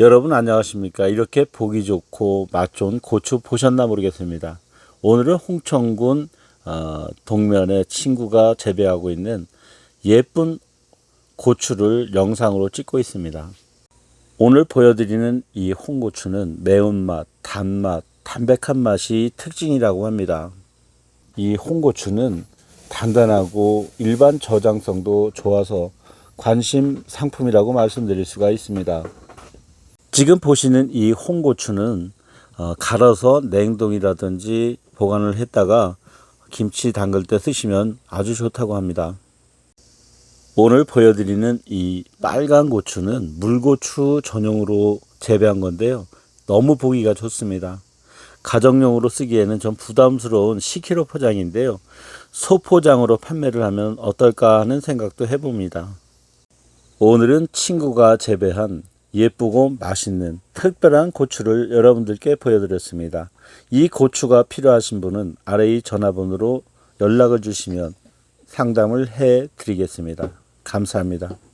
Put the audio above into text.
여러분 안녕하십니까? 이렇게 보기 좋고 맛 좋은 고추 보셨나 모르겠습니다. 오늘은 홍천군 어, 동면에 친구가 재배하고 있는 예쁜 고추를 영상으로 찍고 있습니다. 오늘 보여드리는 이 홍고추는 매운맛, 단맛, 담백한 맛이 특징이라고 합니다. 이 홍고추는 단단하고 일반 저장성도 좋아서 관심 상품이라고 말씀드릴 수가 있습니다. 지금 보시는 이 홍고추는 어, 갈아서 냉동이라든지 보관을 했다가 김치 담글 때 쓰시면 아주 좋다고 합니다. 오늘 보여드리는 이 빨간 고추는 물고추 전용으로 재배한 건데요. 너무 보기가 좋습니다. 가정용으로 쓰기에는 좀 부담스러운 10kg 포장인데요. 소포장으로 판매를 하면 어떨까 하는 생각도 해봅니다. 오늘은 친구가 재배한 예쁘고 맛있는 특별한 고추를 여러분들께 보여드렸습니다. 이 고추가 필요하신 분은 아래 이 전화번호로 연락을 주시면 상담을 해 드리겠습니다. 감사합니다.